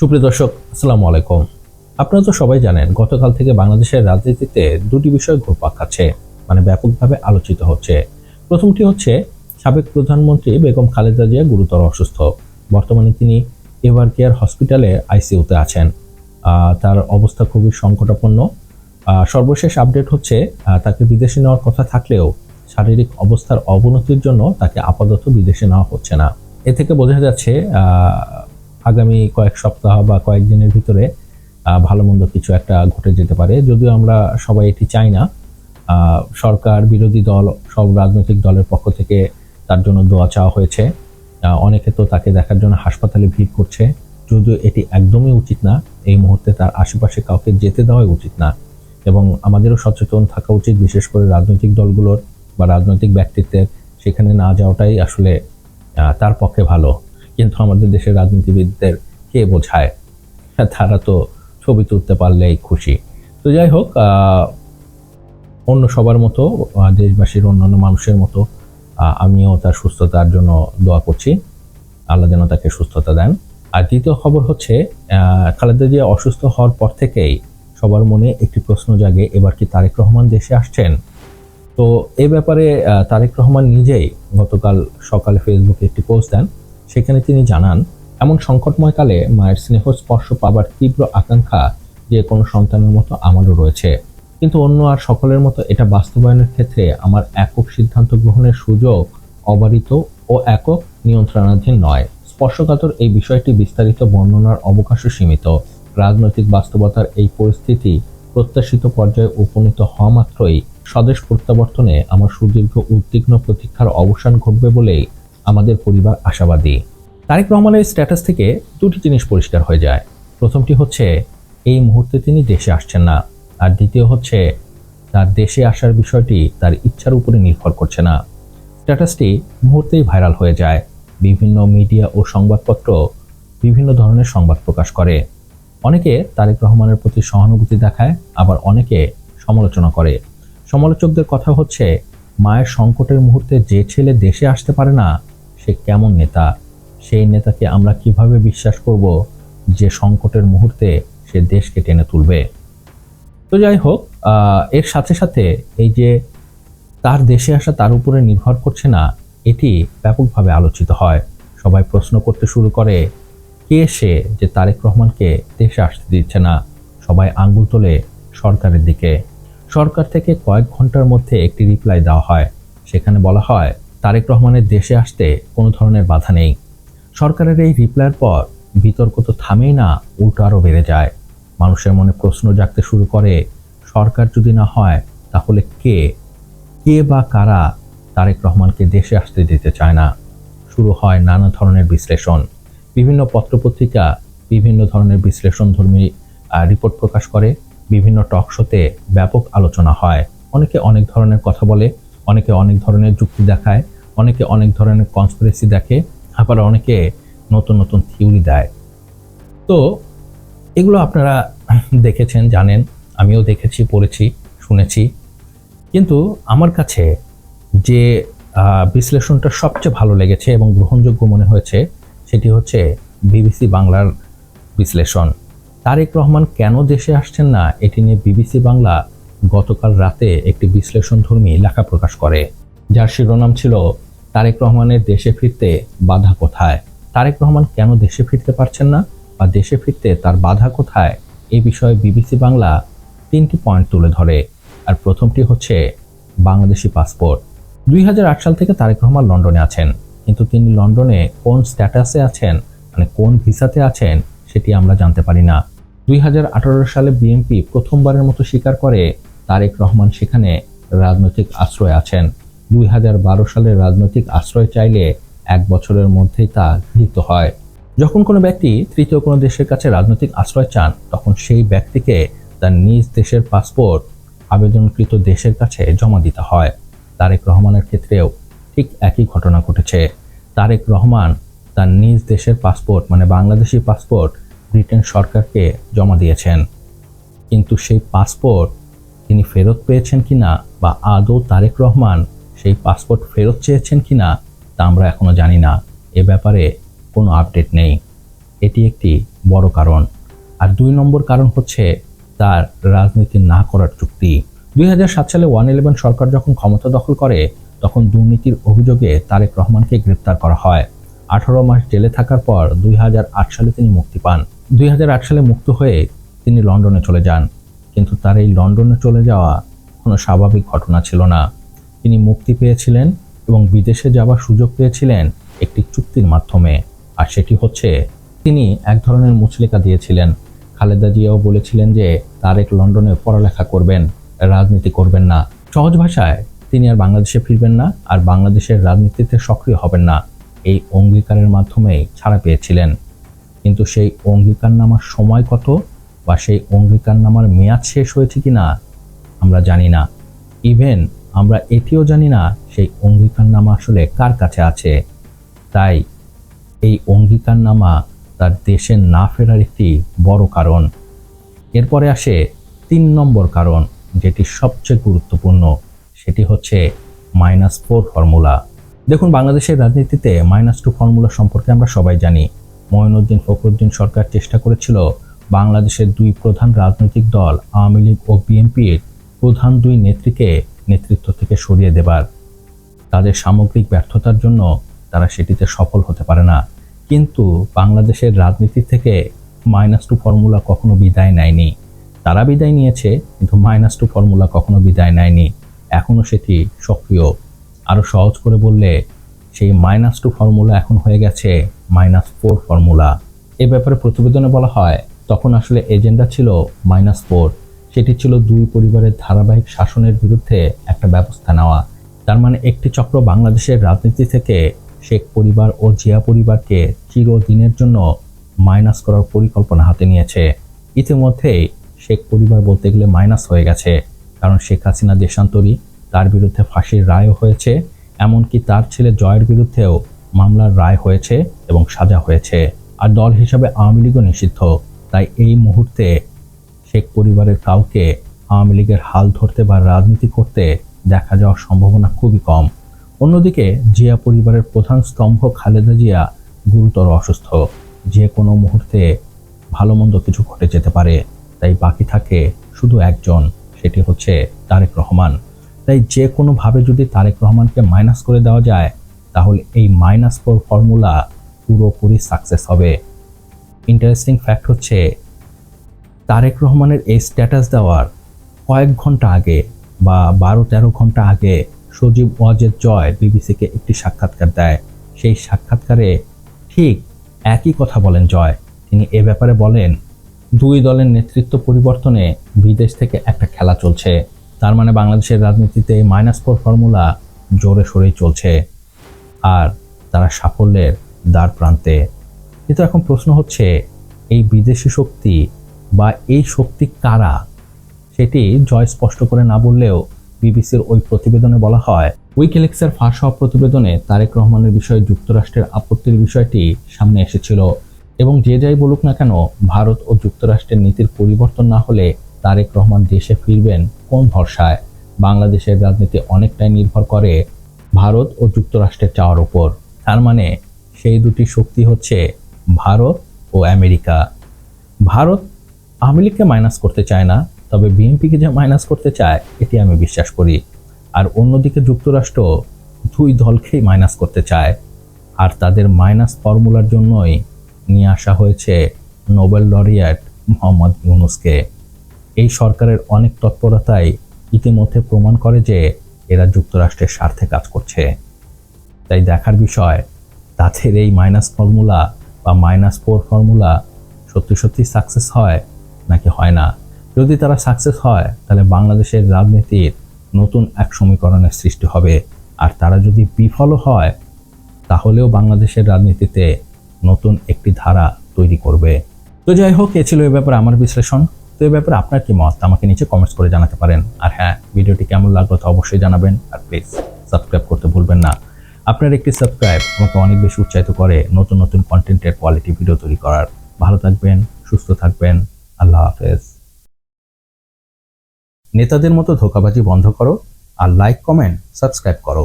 সুপ্রিয় দর্শক, আসসালামু আলাইকুম। আপনারা তো সবাই জানেন, গতকাল থেকে বাংলাদেশের রাজনীতিতে দুটি বিষয় ঘুরপাক খাচ্ছে মানে ব্যাপকভাবে আলোচিত হচ্ছে। প্রথমটি হচ্ছে, সাবেক প্রধানমন্ত্রী বেগম খালেদা জিয়া গুরুতর অসুস্থ। বর্তমানে তিনি এভার কেয়ার হসপিটালে আইসিইউতে আছেন। তার অবস্থা খুবই সংকটাপন্ন। সর্বশেষ আপডেট হচ্ছে তাকে বিদেশে নেওয়ার কথা থাকলেও শারীরিক অবস্থার অবনতির জন্য তাকে আপাতত বিদেশে নেওয়া হচ্ছে না। এ থেকে বোঝা যাচ্ছে আগামী কয়েক সপ্তাহ বা কয়েকদিনের ভিতরে ভালো মন্দ কিছু একটা ঘটে যেতে পারে। যদিও আমরা সবাই এটি চাই না সরকার, বিরোধী দল, সব রাজনৈতিক দলের পক্ষ থেকে তার জন্য দোয়া চাওয়া হয়েছে। অনেকে তো তাকে দেখার জন্য হাসপাতালে ভিড় করছে। যদিও এটি একদমই উচিত না, এই মুহূর্তে তার আশেপাশে কাউকে যেতে দেওয়াই উচিত না। এবং আমাদেরও সচেতন থাকা উচিত, বিশেষ করে রাজনৈতিক দলগুলোর বা রাজনৈতিক ব্যক্তিত্বের। সেখানে না যাওয়াটাই আসলে তার পক্ষে ভালো। কিন্তু আমাদের দেশের রাজনীতিবিদদের কে বোঝায়? তারা তো ছবি তুলতে পারলেই খুশি। তো যাই হোক অন্য সবার মতো দেশবাসীর অন্যান্য মানুষের মতো আমিও তার সুস্থতার জন্য দোয়া করছি। আল্লাহ যেন তাকে সুস্থতা দেন। আর দ্বিতীয় খবর হচ্ছে খালেদা জিয়া অসুস্থ হওয়ার পর থেকেই সবার মনে একটি প্রশ্ন জাগে, এবার কি তারেক রহমান দেশে আসছেন? তো এ ব্যাপারে তারেক রহমান নিজেই গতকাল সকালে ফেসবুকে একটি পোস্ট দেন। সেখানে তিনি জানান, এমন সংকটময় কালে মায়ের স্নেহ স্পর্শ পাবার তীব্র আকাঙ্ক্ষা যে কোনো সন্তানের মতো আমারও রয়েছে। কিন্তু অন্য আর সকলের মতো এটা বাস্তবায়নের ক্ষেত্রে আমার একক সিদ্ধান্ত গ্রহণের সুযোগ অবারিত ও একক নিয়ন্ত্রণাধীন নয়। স্পর্শকাতর এই বিষয়টি বিস্তারিত বর্ণনার অবকাশও সীমিত। রাজনৈতিক বাস্তবতার এই পরিস্থিতি প্রত্যাশিত পর্যায়ে উপনীত হওয়া মাত্রই স্বদেশ প্রত্যাবর্তনে আমার সুদীর্ঘ উদ্বিগ্ন প্রতীক্ষার অবসান ঘটবে বলেই আমাদের পরিবার আশাবাদী। তারেক রহমানের স্ট্যাটাস থেকে দুটি জিনিস পরিষ্কার হয়ে যায়। প্রথমটি হচ্ছে, এই মুহূর্তে তিনি দেশে আসছেন না। আর দ্বিতীয় হচ্ছে, তার দেশে আসার বিষয়টি তার ইচ্ছার উপরে নির্ভর করছে না। স্ট্যাটাসটি মুহূর্তেই ভাইরাল হয়ে যায়। বিভিন্ন মিডিয়া ও সংবাদপত্র বিভিন্ন ধরনের সংবাদ প্রকাশ করে। অনেকে তারেক রহমানের প্রতি সহানুভূতি দেখায়, আবার অনেকে সমালোচনা করে। সমালোচকদের কথা হচ্ছে, মায়ের সংকটের মুহূর্তে যে ছেলে দেশে আসতে পারে না সে কেমন নেতা? সেই নেতাকে আমরা কীভাবে বিশ্বাস করব যে সংকটের মুহূর্তে সে দেশকে টেনে তুলবে? তো যাই হোক এর সাথে সাথে এই যে তার দেশে আসা তার উপরে নির্ভর করছে না, এটি ব্যাপকভাবে আলোচিত হয়। সবাই প্রশ্ন করতে শুরু করে, কে সে যে তারেক রহমানকে দেশে আসতে দিচ্ছে না? সবাই আঙ্গুল তোলে সরকারের দিকে। সরকার থেকে কয়েক ঘণ্টার মধ্যে একটি রিপ্লাই দেওয়া হয়। সেখানে বলা হয় তারেক রহমানের দেশে আসতে কোনো ধরনের বাধা নেই। সরকারের এই রিপ্লাইয়ের পর বিতর্ক তো থামেই না, উল্টো আরও বেড়ে যায়। মানুষের মনে প্রশ্ন জাগতে শুরু করে, সরকার যদি না হয়, তাহলে কে? কে বা কারা তারেক রহমানকে দেশে আসতে দিতে চায় না? শুরু হয় নানা ধরনের বিশ্লেষণ। বিভিন্ন পত্রপত্রিকা বিভিন্ন ধরনের বিশ্লেষণধর্মী রিপোর্ট প্রকাশ করে। বিভিন্ন টক শোতে ব্যাপক আলোচনা হয়। অনেকে অনেক ধরনের কথা বলে। অনেকে অনেক ধরনের যুক্তি দেখায়, অনেকে অনেক ধরনের কনস্পিরেসি দেখে, আবার অনেকে নতুন নতুন থিওরি দেয়। তো এগুলো আপনারা দেখেছেন, জানেন, আমিও দেখেছি, পড়েছি, শুনেছি। কিন্তু আমার কাছে যে বিশ্লেষণটা সবচেয়ে ভালো লেগেছে এবং গ্রহণযোগ্য মনে হয়েছে, সেটি হচ্ছে বিবিসি বাংলার বিশ্লেষণ। তারেক রহমান কেন দেশে আসছেন না, এটি নিয়ে বিবিসি বাংলা গতকাল রাতে একটি বিশ্লেষণধর্মী লেখা প্রকাশ করে, যার শিরোনাম ছিল, তারেক রহমানের দেশে ফিরতে বাধা কোথায়? তারেক রহমান কেন দেশে ফিরতে পারছেন না? বা দেশে ফিরতে তার বাধা কোথায়? এ বিষয়ে বিবিসি বাংলা তিনটি পয়েন্ট তুলে ধরে। আর প্রথমটি হচ্ছে, বাংলাদেশি পাসপোর্ট। দুই হাজার আট সাল থেকে তারেক রহমান লন্ডনে আছেন। কিন্তু তিনি লন্ডনে কোন স্ট্যাটাসে আছেন মানে কোন ভিসাতে আছেন, সেটি আমরা জানতে পারি না। দুই হাজার আঠারো সালে বিএনপি প্রথমবারের মতো স্বীকার করে তারেক রহমান সেখানে রাজনৈতিক আশ্রয় আছেন। দুই সালে রাজনৈতিক আশ্রয় চাইলে এক বছরের মধ্যেই তা গৃহীত হয়। যখন কোনো ব্যক্তি তৃতীয় কোনো দেশের কাছে রাজনৈতিক আশ্রয় চান, তখন সেই ব্যক্তিকে তার নিজ দেশের পাসপোর্ট, আবেদনকৃত দেশের কাছে জমা দিতে হয়। তারেক রহমানের ক্ষেত্রেও ঠিক একই ঘটনা ঘটেছে। তারেক রহমান তার নিজ দেশের পাসপোর্ট মানে বাংলাদেশি পাসপোর্ট, ব্রিটেন সরকারকে জমা দিয়েছেন। কিন্তু সেই পাসপোর্ট তিনি ফেরত পেয়েছেন কিনা বা আদৌ তারেক রহমান সেই পাসপোর্ট ফেরত চেয়েছেন কিনা তা আমরা এখনও জানি না। এ ব্যাপারে কোনো আপডেট নেই। এটি একটি বড় কারণ। আর দুই নম্বর কারণ হচ্ছে তার রাজনীতি না করার চুক্তি। দুই হাজার সাত সালে ওয়ান ইলেভেন সরকার যখন ক্ষমতা দখল করে, তখন দুর্নীতির অভিযোগে তারেক রহমানকে গ্রেপ্তার করা হয়। আঠারো মাস জেলে থাকার পর দুই হাজার আট সালে তিনি মুক্তি পান। দুই হাজার আট সালে মুক্ত হয়ে তিনি লন্ডনে চলে যান। কিন্তু তার এই লন্ডনে চলে যাওয়া কোনো স্বাভাবিক ঘটনা ছিল না। তিনি মুক্তি পেয়েছিলেন এবং বিদেশে যাওয়ার সুযোগ পেয়েছিলেন একটি চুক্তির মাধ্যমে। আর সেটি হচ্ছে, তিনি এক ধরনের মুচলেকা দিয়েছিলেন। খালেদা জিয়াও বলেছিলেন যে তারেক লন্ডনে পড়ালেখা করবেন, রাজনীতি করবেন না। সহজ ভাষায়, তিনি আর বাংলাদেশে ফিরবেন না, আর বাংলাদেশের রাজনীতিতে সক্রিয় হবেন না। এই অঙ্গীকারের মাধ্যমেই ছাড়া পেয়েছিলেন। কিন্তু সেই অঙ্গীকার নামার সময় কত? বা সেই অঙ্গীকার নামার মেয়াদ শেষ হয়েছে কিনা, আমরা জানি না। ইভেন আমরা এটিও জানি না সেই অঙ্গীকারনামা আসলে কার কাছে আছে। তাই এই অঙ্গীকারনামা তার দেশে না ফেরার একটি বড় কারণ। এরপরে আসে তিন নম্বর কারণ, যেটি সবচেয়ে গুরুত্বপূর্ণ। সেটি হচ্ছে মাইনাস ফোর ফর্মুলা দেখুন, বাংলাদেশের রাজনীতিতে মাইনাস টু ফর্মুলা সম্পর্কে আমরা সবাই জানি। মঈনুদ্দিন ফখরুদ্দিন সরকার চেষ্টা করেছিল বাংলাদেশের দুই প্রধান রাজনৈতিক দল, আওয়ামী লীগ ও বিএনপির প্রধান দুই নেত্রীকে নেতৃত্ব থেকে সরিয়ে দেবার। তাদের সামগ্রিক ব্যর্থতার জন্য তারা সেটিতে সফল হতে পারে না। কিন্তু বাংলাদেশের রাজনীতি থেকে মাইনাস টু ফর্মুলা কখনো বিদায় নেয়নি। তারা বিদায় নিয়েছে, কিন্তু মাইনাস টু ফর্মুলা কখনো বিদায় নেয়নি। এখনও সেটি সক্রিয়। আরও সহজ করে বললে, সেই মাইনাস টু ফর্মুলা এখন হয়ে গেছে মাইনাস ফোর ফর্মুলা এ ব্যাপারে প্রতিবেদনে বলা হয় তখন আসলে এজেন্ডা ছিল মাইনাস ফোর। সেটি ছিল দুই পরিবারের ধারাবাহিক শাসনের বিরুদ্ধে একটা ব্যবস্থা নেওয়া। তার মানে একটি চক্র বাংলাদেশের রাজনীতি থেকে শেখ পরিবার ও জিয়া পরিবারকে চিরদিনের জন্য মাইনাস করার পরিকল্পনা হাতে নিয়েছে। ইতিমধ্যেই শেখ পরিবার বলতে গেলে মাইনাস হয়ে গেছে, কারণ শেখ হাসিনা দেশান্তরী, তার বিরুদ্ধে ফাঁসির রায়ও হয়েছে, এমনকি তার ছেলে জয়ের বিরুদ্ধেও মামলার রায় হয়েছে এবং সাজা হয়েছে। আর দল হিসাবে আওয়ামী লীগও নিষিদ্ধ। তাই এই মুহূর্তে শেখ পরিবারের কাউকে আওয়ামী লীগের হাল ধরতে বা রাজনীতি করতে দেখা যাওয়ার সম্ভাবনা খুবই কম। অন্যদিকে জিয়া পরিবারের প্রধান স্তম্ভ খালেদা জিয়া গুরুতর অসুস্থ। যে কোনো মুহূর্তে ভালো মন্দ কিছু ঘটে যেতে পারে, তাই বাকি থাকে শুধু একজন, সেটি হচ্ছে তারেক রহমান। তাই যে কোনোভাবে যদি তারেক রহমানকে মাইনাস করে দেওয়া যায়, তাহলে এই মাইনাস ফোর ফর্মুলা পুরোপুরি সাকসেস হবে। ইন্টারেস্টিং ফ্যাক্ট হচ্ছে, তারেক রহমানের এই স্ট্যাটাস দেওয়ার কয়েক ঘণ্টা আগে বা বারো তেরো ঘণ্টা আগে সজীব ওয়াজেদ জয় বিবিসিকে একটি সাক্ষাৎকার দেয়। সেই সাক্ষাৎকারে ঠিক একই কথা বলেন জয়। তিনি এ ব্যাপারে বলেন, দুই দলের নেতৃত্ব পরিবর্তনে বিদেশ থেকে একটা খেলা চলছে। তার মানে বাংলাদেশের রাজনীতিতে মাইনাস ফোর ফর্মুলা জোরে সোরেই চলছে। আর তারা সাফল্যের দ্বার প্রান্তে কিন্তু এখন প্রশ্ন হচ্ছে, এই বিদেশি শক্তি বা এই শক্তি কারা? সেটি জয় স্পষ্ট করে না বললেও বিবিসির ওই প্রতিবেদনে বলা হয় উইকিলিক্সের ফাঁস হওয়া প্রতিবেদনে তারেক রহমানের বিষয়ে যুক্তরাষ্ট্রের আপত্তির বিষয়টি সামনে এসেছিল এবং যে যাই বলুক না কেন, ভারত ও যুক্তরাষ্ট্রের নীতির পরিবর্তন না হলে তারেক রহমান দেশে ফিরবেন কোন ভরসায়? বাংলাদেশের রাজনীতি অনেকটাই নির্ভর করে ভারত ও যুক্তরাষ্ট্রের চাওয়ার উপর। তার মানে সেই দুটি শক্তি হচ্ছে ভারত ও আমেরিকা। ভারত লীগকে মাইনাস করতে চায় না, তবে বিএনপিকে যে মাইনাস করতে চায়, এটি আমি বিশ্বাস করি। আর অন্যদিকে যুক্তরাষ্ট্র দুই দলকেই মাইনাস করতে চায়। আর তাদের মাইনাস ফর্মুলার জন্যই নিয়ে আসা হয়েছে নোবেল লরিয়াট মোহাম্মদ ইউনুসকে। এই সরকারের অনেক তৎপরতাই ইতিমধ্যে প্রমাণ করে যে এরা যুক্তরাষ্ট্রের স্বার্থে কাজ করছে। তাই দেখার বিষয়, তাদের এই মাইনাস ফর্মুলা বা মাইনাস ফোর ফর্মুলা সত্যি সত্যি সাকসেস হয় নাকি হয় না? যদি তারা সাকসেস হয়, তাহলে বাংলাদেশের রাজনীতির নতুন এক সমীকরণের সৃষ্টি হবে। আর তারা যদি বিফলও হয়, তাহলেও বাংলাদেশের রাজনীতিতে নতুন একটি ধারা তৈরি করবে। তো যাই হোক, এ ছিল এ ব্যাপারে আমার বিশ্লেষণ। তো এ ব্যাপারে আপনার কি মত? আমাকে নিচে কমেন্টস করে জানাতে পারেন। আর হ্যাঁ ভিডিওটি কেমন লাগল তো অবশ্যই জানাবেন। আর প্লিজ সাবস্ক্রাইব করতে ভুলবেন না। আপনার একটি সাবস্ক্রাইব আমাকে অনেক বেশি উৎসাহিত করে নতুন নতুন কন্টেন্টের কোয়ালিটি ভিডিও তৈরি করার। ভালো থাকবেন, সুস্থ থাকবেন, আল্লাহ হাফেজ। নেতাদের মতো ধোকাবাজি বন্ধ করো আর লাইক কমেন্ট সাবস্ক্রাইব করো।